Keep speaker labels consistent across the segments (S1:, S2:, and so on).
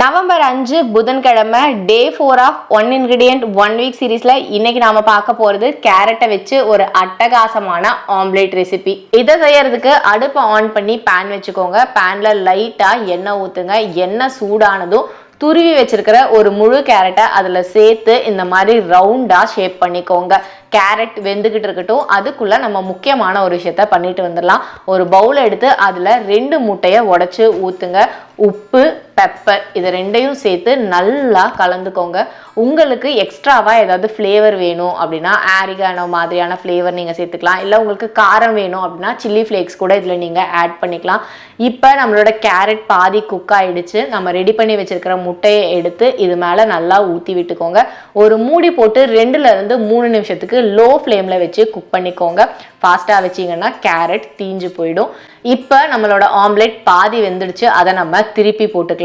S1: November அஞ்சு புதன்கிழமை day four of one ingredient one week சீரீஸில் இன்னைக்கு நாம பார்க்க போகிறது கேரட்டை வச்சு ஒரு அட்டகாசமான ஆம்லேட் ரெசிபி இதை செய்யறதுக்கு அடுப்பை ஆன் பண்ணி பேன் வச்சுக்கோங்க. பேனில் லைட்டாக எண்ணெய் ஊற்றுங்க எண்ணெய் சூடானதும் துருவி வச்சிருக்கிற ஒரு முழு கேரட்டை அதில் சேர்த்து இந்த மாதிரி ரவுண்டாக ஷேப் பண்ணிக்கோங்க. கேரட் வெந்துக்கிட்டு இருக்கட்டும். அதுக்குள்ளே நம்ம முக்கியமான ஒரு விஷயத்த பண்ணிட்டு வந்துடலாம். ஒரு பவுல் எடுத்து அதில் ரெண்டு முட்டையை உடச்சி ஊற்றுங்க உப்பு பெப்பர் இது ரெண்டையும் சேர்த்து நல்லா கலந்துக்கோங்க. உங்களுக்கு எக்ஸ்ட்ராவாக ஏதாவது ஃப்ளேவர் வேணும் அப்படின்னா ஆரிகானோ மாதிரியான ஃப்ளேவர் நீங்கள் சேர்த்துக்கலாம். இல்லை உங்களுக்கு காரம் வேணும் அப்படின்னா சில்லி ஃப்ளேக்ஸ் கூட இதில் நீங்கள் ஆட் பண்ணிக்கலாம். இப்போ நம்மளோட கேரட் பாதி குக் ஆகிடுச்சு நம்ம ரெடி பண்ணி வச்சுருக்கிற முட்டையை எடுத்து இது மேலே நல்லா ஊற்றி விட்டுக்கோங்க. ஒரு மூடி போட்டு ரெண்டுலேருந்து மூணு நிமிஷத்துக்கு லோ ஃப்ளேமில் வச்சு குக் பண்ணிக்கோங்க. ஃபாஸ்ட்டாக வச்சிங்கன்னா கேரட் தீஞ்சு போயிடும். இப்போ நம்மளோட ஆம்லெட் பாதி வெந்துடுச்சு. அதை நம்ம திருப்பி போட்டுக்கலாம்.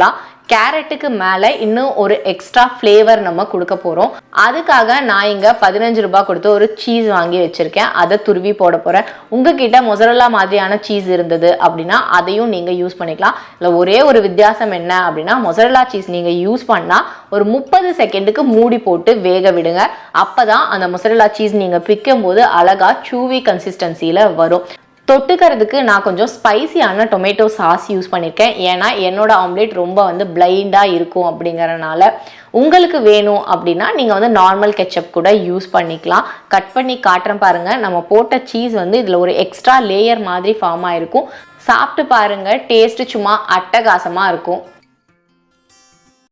S1: கேரட்டுக்கு மேலே இன்னும் ஒரு எக்ஸ்ட்ரா ஃப்ளேவர் நம்ம கொடுக்க போகிறோம் அதுக்காக நான் இங்கே பதினஞ்சு ரூபாய் கொடுத்து ஒரு சீஸ் வாங்கி வச்சுருக்கேன். அதை துருவி போட போகிறேன் உங்ககிட்ட மொசரல்லா மாதிரியான சீஸ் இருந்தது அப்படின்னா அதையும் நீங்கள் யூஸ் பண்ணிக்கலாம். இல்லை ஒரே ஒரு வித்தியாசம் என்ன அப்படின்னா மொசரல்லா சீஸ் நீங்கள் யூஸ் பண்ணால் ஒரு முப்பது செகண்டுக்கு மூடி போட்டு வேக விடுங்க. அப்போ தான் அந்த மொசரல்லா சீஸ் நீங்கள் பிக்கும் போது அழகாக சூவி கன்சிஸ்டன்சியில் வரும். தொட்டுக்கிறதுக்கு நான் கொஞ்சம் ஸ்பைசியான டொமேட்டோ சாஸ் யூஸ் பண்ணியிருக்கேன் ஏன்னா என்னோட ஆம்லேட் ரொம்ப வந்து பிளைண்டாக இருக்கும் அப்படிங்கிறனால உங்களுக்கு வேணும் அப்படின்னா நீங்கள் வந்து நார்மல் கெச்சப் கூட யூஸ் பண்ணிக்கலாம். கட் பண்ணி காட்டுறேன் பாருங்கள் நம்ம போட்ட சீஸ் வந்து இதில் ஒரு எக்ஸ்ட்ரா லேயர் மாதிரி ஃபார்ம் ஆயிருக்கும் சாப்பிட்டு பாருங்கள் டேஸ்ட்டு சும்மா அட்டகாசமாக இருக்கும்.